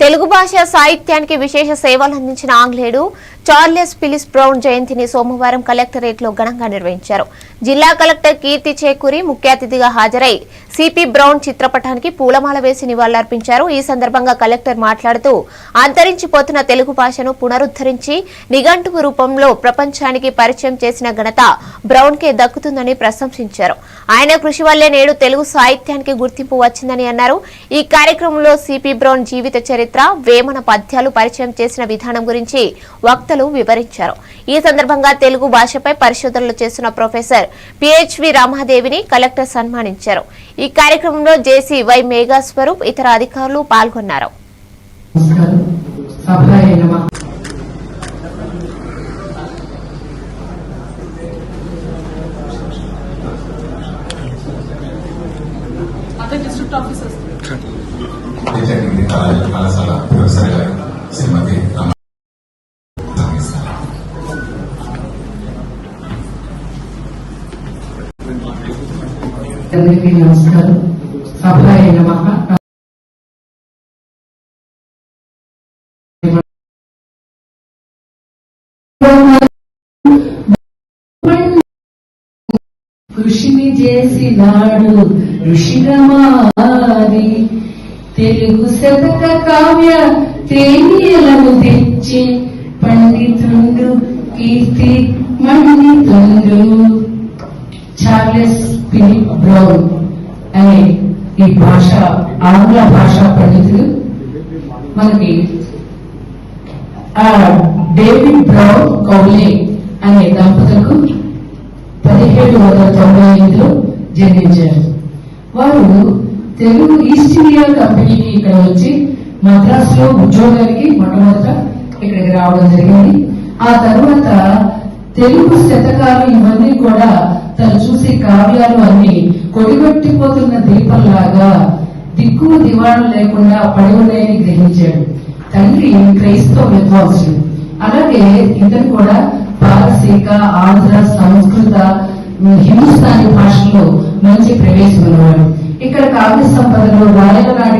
తెలుగు భాష సాహిత్యానికి విశేష సేవలు అందించిన ఆంగ్లేయుడు చార్లెస్ పిలిస్ బ్రౌన్ జయంతిని సోమవారం కలెక్టరేట్లో ఘనంగా నిర్వహించారు. జిల్లా కలెక్టర్ కీర్తి చేకూరి ముఖ్య అతిథిగా హాజరై సిపి బ్రౌన్ చిత్రపటానికి పూలమాల వేసి నివాళులర్పించారు. ఈ సందర్భంగా కలెక్టర్ మాట్లాడుతూ అంతరించిపోతున్న తెలుగు భాషను పునరుద్ధరించి నిఘంటువు రూపంలో ప్రపంచానికి పరిచయం చేసిన ఘనత బ్రౌన్ కే దక్కుతుందని ప్రశంసించారు. ఆయన కృషి వల్లే నేడు తెలుగు సాహిత్యానికి గుర్తింపు వచ్చిందని అన్నారు. ఈ కార్యక్రమంలో సిపి బ్రౌన్ జీవిత చరిత్ర వేమన పద్యాలు పరిచయం చేసిన విధానం గురించి వక్తలు వివరించారు. ఈ సందర్భంగా తెలుగు భాషపై పరిశోధనలు చేస్తున్న ప్రొఫెసర్ పిహెచ్వి రామాదేవిని కలెక్టర్ సన్మానించారు. ఈ కార్యక్రమంలో జేసీ వై మేఘా స్వరూప్ ఇతర అధికారులు పాల్గొన్నారు. నమస్కారం సభాయ అందరికీ నమస్కారం సభాయ నమ కృషిని చేసినాడు ఋషిగా మారి తెలుగు శతక కావ్య తేనీయలను తెచ్చి పండితుండు కీర్తి మండితుండు చార్లెస్ ఫిలిప్ బ్రౌన్ అనే ఈ భాష ఆంగ్ల భాషా పండితులు మనకి ఆ డేవిడ్ బ్రౌన్ కౌలే అనే దంపతులకు పదిహేడు వందల తొంభై ఐదులో జన్మించారు. వారు తెలుగు ఈస్ట్ ఇండియా కంపెనీకి ఇక్కడ వచ్చి మద్రాసులో ఉద్యోగానికి మొట్టమొదట ఇక్కడికి రావడం జరిగింది. ఆ తర్వాత తెలుగు శతకాలు ఇవన్నీ కూడా తను చూసే కావ్యాలు అన్ని కొడిగొట్టిపోతున్న దీపంలాగా దిక్కు దివాణం లేకుండా పడి ఉన్నాయని గ్రహించాడు. తండ్రి క్రైస్తవ విద్వాంసుడు అలాగే ఇతను కూడా పారసీక ఆంధ్ర సంస్కృత హిందుస్థానీ భాషల్లో మంచి ప్రవేశం ఉన్నవాడు. ఇక్కడ కావ్య సంపదలో రాయలనాటి కవులు